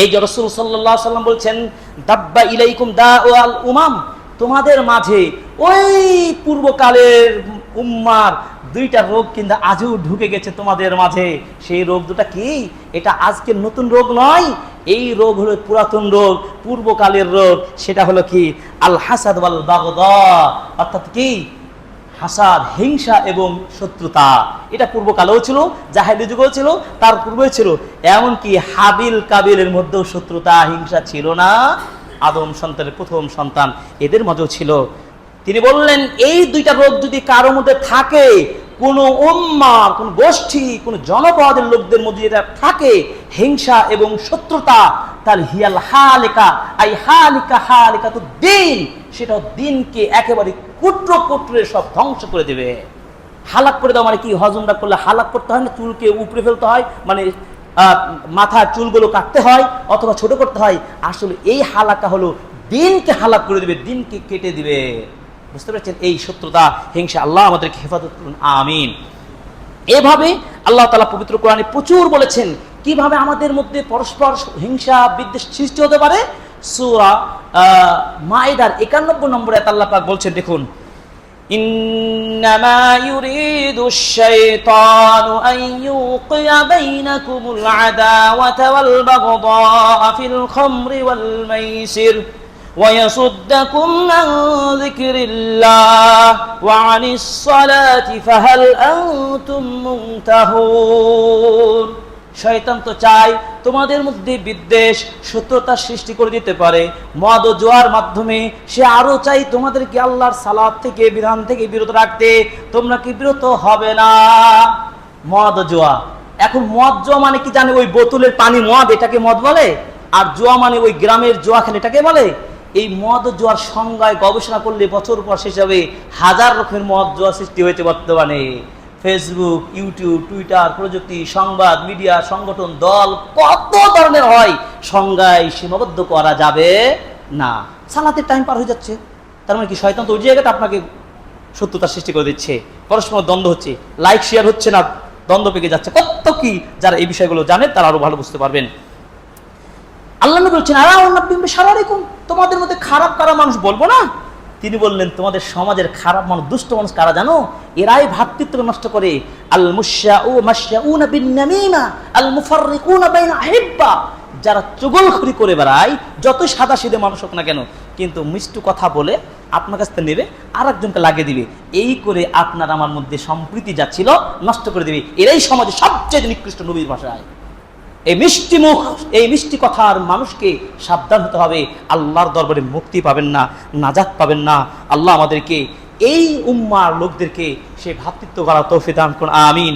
এই যে রসুল সাল্লাহ সাল্লাম বলছেন, দাব্বা ইলাইকুম দা ও আল উমাম। তোমাদের মাঝে ওই পূর্বকালের উম্মার দুইটা রোগ কিন্তু আজও ঢুকে গেছে তোমাদের মাঝে। সেই রোগ দুটা কি? এটা আজকের নতুন রোগ নয়, এই রোগ হলো পুরাতন রোগ, পূর্বকালের রোগ। সেটা হলো কি? আল হাসাদ অর্থাৎ কি? হাসাদ, হিংসা এবং শত্রুতা। এটা পূর্বকালেও ছিল জাহেলি যুগেও ছিল, তার পূর্বেও ছিল। এমনকি হাবিল কাবিলের মধ্যেও শত্রুতা, হিংসা ছিল না। আদম সন্তানের প্রথম সন্তান এদের মধ্যেও ছিল। তিনি বললেন, এই দুইটা রোগ যদি কারোর মধ্যে থাকে, কোনো উম্মা কোন গোষ্ঠী, কোন জনপদের লোকদের মধ্যে যেটা থাকে, হিংসা এবং শত্রুতা তার হিয়াল হালিকা, আই হালিকা হালিকা তো দিন সেটা দিনকে একেবারে কুট্র কুট্রে সব ধ্বংস করে দেবে। হালাক করে দেওয়া মানে কি? হজমটা করলে হালাক করতে হয় না? চুলকে উপড়ে ফেলতে হয়? মানে মাথার চুলগুলো কাটতে হয় অথবা ছোট করতে হয়? আসলে এই হালাকা হলো দিনকে হালাক করে দিবে, দিনকে কেটে দিবে। বুঝতে পেরেছেন? এই শত্রুতা হিংসা, আল্লাহ আমাদেরকে হেফাজত করুন। আমিন। এভাবে আল্লাহ তালা পবিত্র কোরআনে প্রচুর বলেছেন, কীভাবে আমাদের মধ্যে পরস্পর হিংসা বিদ্বেষ সৃষ্টি হতে পারে? সুরা মায়েদার একানব্বই নম্বরে আল্লাহ পাক বলছেন দেখুন إنما يريد الشيطان أن يوقع بينكم العداوة والبغضاء في الخمر والميسر ويصدكم عن ذكر الله وعن الصلاة فهل أنتم منتهون শয়তান তো চায় তোমাদের মধ্যে বিদ্বেষ সত্যতা সৃষ্টি করে দিতে পারে। মদ ও জোয়ার মাধ্যমে সে আরও চাই তোমাদেরকে আল্লাহর সালাদ থেকে, বিধান থেকে বিরত রাখতে। তোমরা কি বিরত হবে না? মদ জোয়া। এখন মদ জোয়া মানে কি জানে? ওই বোতলের পানি মদ, এটাকে মদ বলে? আর জোয়া মানে ওই গ্রামের জোয়া খেলে এটাকে বলে? এই মদ জোয়ার সংজ্ঞায় গবেষণা করলে বছর পর শেষ হবে। হাজার রকমের মদ জোয়া সৃষ্টি হয়েছে বর্তমানে। ফেসবুক ইউটিউব টুইটার প্রযুক্তি, সংবাদ, মিডিয়া, সংগঠন, দল, কত ধরনের হয়, সংজ্ঞায় সীমাবদ্ধ করা যাবে না। সালাতের টাইম পার হয়ে যাচ্ছে। তার মানে কি? শয়তান তো ওই জায়গাটা আপনাকে সত্যতার সৃষ্টি করে দিচ্ছে। পরস্পর দ্বন্দ্ব হচ্ছে। লাইক শেয়ার হচ্ছে না, দ্বন্দ্ব পেকে যাচ্ছে। কত কি যারা এই বিষয়গুলো জানে, তারা আরও ভালো বুঝতে পারবেন। আল্লাহ বলছেন আরা অন্নাবিম্বে সারারিকুম তোমাদের মধ্যে খারাপ কারা মানুষ বলব না? তিনি বললেন, তোমাদের সমাজের খারাপ মানুষ, দুষ্ট মানুষ কারা জানো? এরাই ভ্রাতৃত্ব নষ্ট করে। আল মুশা ও মাসা উনা বিন নামিমা, আল মুফাররিকুনা বাইনা আহিব্বা। যারা চুগলখড়ি করে বেড়ায় যত সাদা সিধে মানুষ হোক না কেন, কিন্তু মিষ্টু কথা বলে আপনার কাছ থেকে নেবে আর একজনকে লাগিয়ে দিবে। এই করে আপনার আমার মধ্যে সম্প্রীতি যা ছিল নষ্ট করে দিবে। এরাই সমাজে সবচেয়ে নিকৃষ্ট নবীর ভাষায়। এই মিষ্টি মুখ, এই মিষ্টি কথার মানুষকে সাবধান হতে হবে। আল্লাহর দরবারে মুক্তি পাবেন না, নাজাত পাবেন না। আল্লাহ আমাদেরকে এই উম্মার লোকদেরকে সে ভ্রাতৃত্ব করা তৌফি দান করুন। আমিন।